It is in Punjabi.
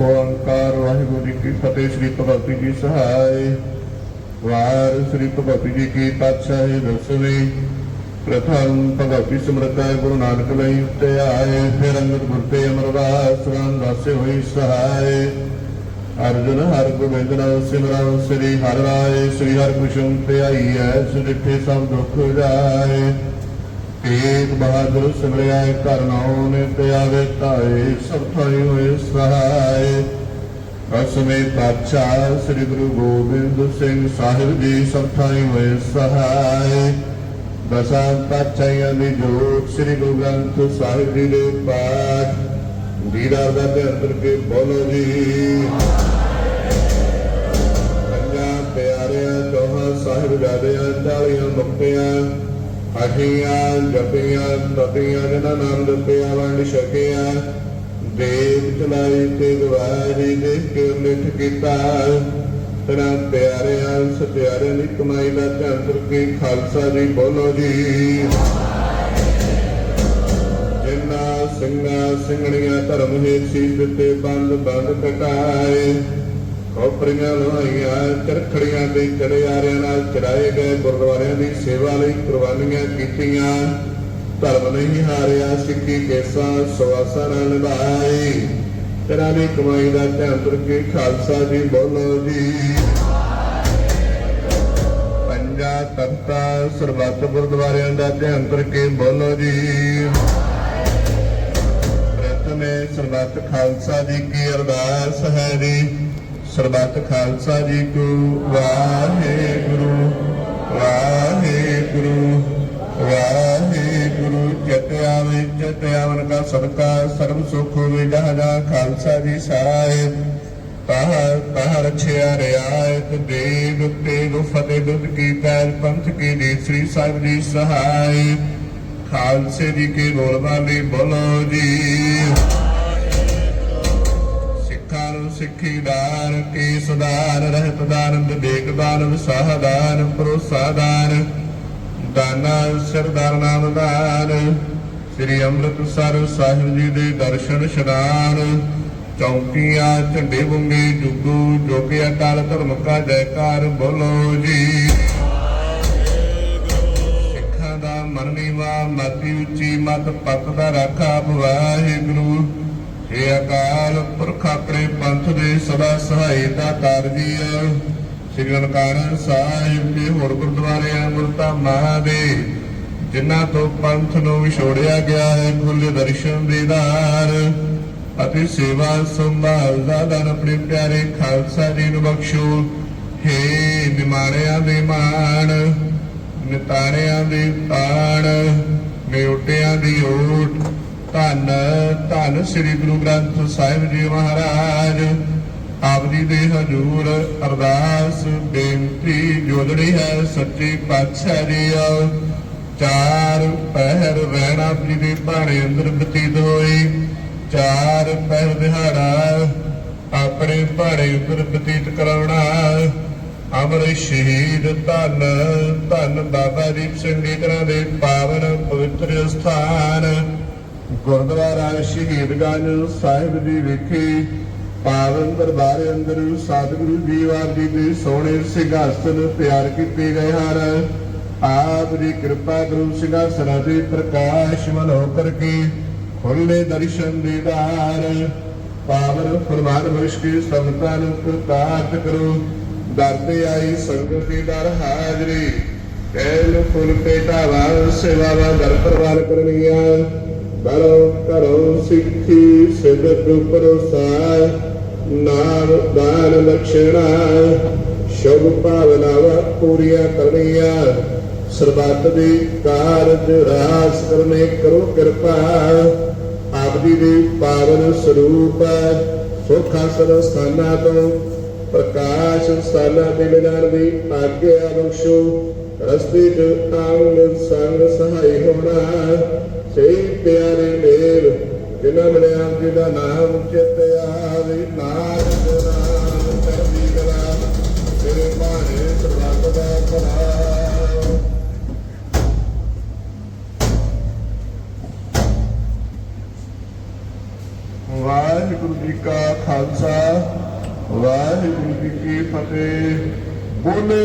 ਓੰਕਾਰ ਵਾਹਿਗੁਰੂ ਜੀ ਕੀ ਫਤਿਹ, ਸ੍ਰੀ ਭਗਵਤੀ ਜੀ ਸਹਾਇ ਵਾਰ ਸ੍ਰੀ ਭਗਵਤੀ ਜੀ ਕੀ ਪਾਤਸ਼ਾਹੀ ਦਸਵੀਂ। ਪ੍ਰਥਮ ਭਗਵਤੀ ਸਿਮਰਤੈ ਗੁਰੂ ਨਾਨਕ ਲਈ ਉੱਤੇ ਆਏ, ਫਿਰ ਅੰਗਦ ਗੁਰ ਤੇ ਅਮਰਦਾਸ ਰਾਮਦਾਸੇ ਹੋਈ ਸਹਾਇ ਅਰਜੁਨ ਹਰ ਗੋਬਿੰਦ ਨਾਮ ਸਿਮਰਨ, ਸ੍ਰੀ ਹਰਿ ਰਾਏ, ਸ੍ਰੀ ਹਰਿ ਕ੍ਰਿਸ਼ਨ ਤੇ ਆਈ ਐ ਸੁਡਿਠੇ ਸਭ ਦੁੱਖ ਜਾਏ। ਤੇਗ ਬਹਾਦਰ ਸਿਮਰਿਆ ਘਰ ਨਾਉ ਨੇ ਤੇ ਆਵੇ ਸਭ ਥਾਈ ਹੋਏ ਸਹਾਇ ਅਸਮੇ ਪਾਤਸ਼ਾਹ ਸ੍ਰੀ ਗੁਰੂ ਗੋਬਿੰਦ ਸਿੰਘ ਸਾਹਿਬ ਜੀ ਸਭ ਥਾਈ ਹੋਏ ਸਹਾਇ ਦਸਾਂ ਪਾਤਸ਼ਾਹਾਂ ਦੀ ਜੋਤ ਸ੍ਰੀ ਗੁਰੂ ਗ੍ਰੰਥ ਸਾਹਿਬ ਜੀ ਦੇ ਪਾਠ। ਵੀਰਾ ਦਾ ਧਿਆਨ ਕਰਕੇ ਬੋਲੋ ਜੀ। ਪੰਜਾਂ ਪਿਆਰਿਆਂ, ਚੌਹਾਂ ਸਾਹਿਬਜ਼ਾਦਿਆਂ, ਚਾਲੀਆਂ ਮੁਕਤਿਆਂ ਅਠੀਆਂ ਜਪੀਆਂ, ਤਪੀਆਂ, ਜਿਨ੍ਹਾਂ ਨਾਮ ਜਪਿਆ, ਵੰਡ ਛਕਿਆ। ਦੇਵ ਚਲਾਈ ਤੇ ਗਵਾਹੀ ਦੇਖ ਕੇ ਮਿੱਠ ਕੀਤਾ। ਤੇਰਾ ਪਿਆਰਿਆਂ, ਸਤਿਆਰਿਆਂ ਦੀ ਕਮਾਈ ਦਾ ਧਿਆਨ ਕਰਕੇ ਖਾਲਸਾ ਜੀ, ਬੋਲੋ ਜੀ। ਜਿਨ੍ਹਾਂ ਸਿੰਘਾਂ, ਸਿੰਘਣੀਆਂ ਧਰਮ ਹੇ ਸੀਸ ਦਿੱਤੇ ਬੰਦ ਬੰਦ ਕਟਾਏ। ਖੋਪਰੀਆਂ ਲੋਹਾਈਆਂ ਚਰਖੜੀਆਂ ਦੇ ਚੜਿਆਰਿਆਂ ਨਾਲ ਚੜਾਏ ਗਏ ਗੁਰਦੁਆਰਿਆਂ ਦੀ ਸੇਵਾ ਲਈ ਕੁਰਬਾਨੀਆਂ ਕੀਤੀਆਂ। ਧਰਮ ਨਹੀਂ ਹਾਰਿਆ, ਸਿੱਖੀ ਕੇਸਾਂ ਸਵਾਸਾਂ ਨਾਲ ਨਿਭਾਈ ਤੇਰਾ ਦੀ ਕਮਾਈ ਦਾ ਧਿਆਨ ਕਰਕੇ ਖਾਲਸਾ ਜੀ ਬੋਲੋ ਜੀ। ਪੰਜਾ ਤਖਤਾ ਸਰਬੱਤ ਗੁਰਦੁਆਰਿਆਂ ਦਾ ਧਿਆਨ ਕਰਕੇ ਬੋਲੋ ਜੀ। ਪ੍ਰਥਮੇ ਸਰਬੱਤ ਖਾਲਸਾ ਜੀ ਕੀ ਅਰਦਾਸ ਹੈ ਜੀ? ਸਰਬੱਤ ਖਾਲਸਾ ਜੀ ਕੋ ਵਾਹਿਗੁਰੂ ਵਾਹਿਗੁਰੂ ਵਾਹਿਗੁਰੂ। ਜਤਿਆ ਵਿੱਚ ਜਤਿਆਵਨ ਕਾ ਸਦਕਾ, ਸਰਬ ਸੁਖ ਹੋਵੇ ਜਹਾਂ ਖਾਲਸਾ ਜੀ ਸਾਹਿਬ। ਤਾਹ ਤਾਹ ਰਛਿਆ ਰਿਆਇਤ ਦੇਵ ਤੇਗ ਫਤਿਹ ਦੁੱਧ ਕੀ ਪੈਰ ਪੰਥ ਕੀ ਜੀ ਸ੍ਰੀ ਸਾਹਿਬ ਜੀ ਸਹਾਈ ਖਾਲਸੇ ਜੀ ਕੇ ਬੋਲ ਬਾਲੀ ਬੋਲੋ ਜੀ। ਸਿੱਖੀ ਦਾਨ ਕੇਸ ਦਾਨ ਰਹਿਤ ਦਾਨ, ਵਿਵੇਕ ਦਾਨ ਵਿਸਾਹ ਦਾਨ, ਭਰੋਸਾ ਦਾਨ, ਦਾਨਾ, ਸਰਦਾਰ ਨਾਮ ਦਾਨ, ਸ੍ਰੀ ਅੰਮ੍ਰਿਤਸਰ ਸਾਹਿਬ ਜੀ ਦੇ ਦਰਸ਼ਨ ਸ਼ਨਾਨ, ਚੌਕੀਆਂ, ਝੰਡੇ ਬੁੰਗੇ, ਜੁਗੂ ਜੋਗੇ ਅਕਾਲ ਧਰਮ ਕਾ ਜੈਕਾਰ, ਬੋਲੋ ਜੀ। ਸਿੱਖਾਂ ਦਾ ਮਨ ਨੀਵਾ, ਮਾਤੀ ਉੱਚੀ, ਮਤ ਪਤ ਦਾ ਰਾਖਾ, ਵਾਹਿਗੁਰੂ। ਆਪਣੇ ਪੰਥ ਦੇ ਸਦਾ ਸਹਾਇਤਾ ਕਰ ਜੀ ਸ੍ਰੀ ਨਨਕਾਣਾ ਸਾਹਿਬ ਦੇ ਹੋਰ ਗੁਰਦੁਆਰਿਆਂ ਗੁਰਧਾਮਾਂ ਦੇ ਜਿਨ੍ਹਾਂ ਤੋਂ ਪੰਥ ਨੂੰ ਵਿਛੋੜਿਆ ਗਿਆ ਹੈ ਖੁੱਲੇ ਦਰਸ਼ਨ ਦੀਦਾਰ ਅਤੇ ਸੇਵਾ ਸੰਭਾਲ ਦਾ ਦਾਨ ਆਪਣੇ ਪਿਆਰੇ ਖਾਲਸਾ ਜੀ ਨੂੰ ਬਖਸ਼ੋ। ਹੇ ਨਿਮਾਣਿਆਂ ਦੇ ਮਾਣ, ਨਿਤਾਰਿਆਂ ਦੇ ਤਾਣ ਮਿਉਟਿਆਂ ਦੀ ਓਟ ਧੰਨ ਧੰਨ ਸ੍ਰੀ ਗੁਰੂ ਗ੍ਰੰਥ ਸਾਹਿਬ ਜੀ ਮਹਾਰਾਜ। ਆਪ ਜੀ ਦੇ ਹਜੂਰ ਅਰਦਾਸ ਬੇਨਤੀ, ਜੋਦੜੀ ਹੈ ਸੱਚੇ ਪਾਤਸ਼ਾਹ ਜੀ ਚਾਰ ਪਹਿਰ ਰਹਿਣਾ ਜੀ ਦੇ ਭਾਣੇ ਅੰਦਰ ਬਤੀਤ ਹੋਈ। ਚਾਰ ਪਹਿਰ ਦਿਹਾੜਾ ਆਪਣੇ ਭਾਣੇ ਉੱਪਰ ਬਤੀਤ ਕਰਾਉਣਾ। ਅਮਰ ਸ਼ਹੀਦ ਧੰਨ ਧੰਨ ਬਾਬਾ ਦੀਪ ਸਿੰਘ ਜੀ ਦੇ ਪਾਵਨ ਪਵਿੱਤਰ ਸਥਾਨ। ਗੁਰਦੁਆਰਾ ਸ਼ਹੀਦਗੰਜ ਸਾਹਿਬ ਦੀ ਵਿਖੇ ਪਾਵਨ ਦਰਬਾਰ ਅੰਦਰ ਸਤਿਗੁਰੂ ਜੀ ਆਪ ਦੇ ਸੋਹਣੇ ਸਿੰਘਾਸਨ ਤਿਆਰ ਕੀਤੇ ਗਏ ਹਨ। ਆਪ ਦੀ ਕਿਰਪਾ ਗੁਰੂ ਸਿੰਘਾਸਨਾਂ ਦੇ ਪ੍ਰਕਾਸ਼ ਮਨੋ ਕਰਕੇ ਖੁੱਲੇ ਦਰਸ਼ਨ ਦੀਦਾਰ ਪਾਵਨ ਫਰਮਾਨ ਬਖਸ਼ ਕੇ ਸੰਤਾਂ ਨੂੰ ਪ੍ਰਤਾਪ ਕਰੋ। ਦਰ ਤੇ ਆਈ ਸੰਗਤ ਦੀ ਦਰ ਹਾਜ਼ਰੀ। ਕੈਲ ਫੁੱਲ ਪੇਟਾਵਾ ਸੇਵਾਵਾਂ ਦਰ ਪ੍ਰਵਾਨ ਕਰਨੀਆਂ। ਕਰੋ ਕਰੋ ਸਿੱਖੀ ਸਿਦਕ ਪਰੋਸਾ ਨਾਮ ਦਾਨ ਲਖਣਾ ਸ਼ੁਭ ਭਾਵਨਾਵਾਂ ਪੂਰੀਆਂ ਕਰਨੀਆਂ। ਸਰਬੱਤ ਦੀ ਕਾਰਜ ਰਾਸ ਕਰਨੇ ਕਰੋ ਕਿਰਪਾ। ਆਪ ਜੀ ਦੇ ਪਾਵਨ ਸਰੂਪ ਸੁਖ ਆਸਨ ਸਥਾਨਾਂ ਤੋਂ ਪ੍ਰਕਾਸ਼ ਸਥਾਨਾਂ ਦੇ ਲਿਜਾਣ ਦੀ ਆਗਿਆ ਬਖਸ਼ੋ। ਰਸਤੇ ਚ ਅੰਗ ਸੰਗ ਸਹਾਈ ਹੋਣਾ। ਸੇ ਪਿਆਰੇ ਮੇਲ, ਜਿਨ੍ਹਾਂ ਮਿਲਿਆ ਜੀ ਦਾ ਨਾਮ ਚਿਤ ਆਵੇ ਨਾਨਕ ਨਾਮ ਚੜ੍ਹਦੀ ਕਲਾ ਤੇਰੇ ਬਾਣੇ ਸਰਬੱਤ ਦਾ ਭਲਾ। ਵਾਹਿਗੁਰੂ ਜੀ ਕਾ ਖਾਲਸਾ, ਵਾਹਿਗੁਰੂ ਜੀ ਕੀ ਫਤਿਹ। ਬੋਲੇ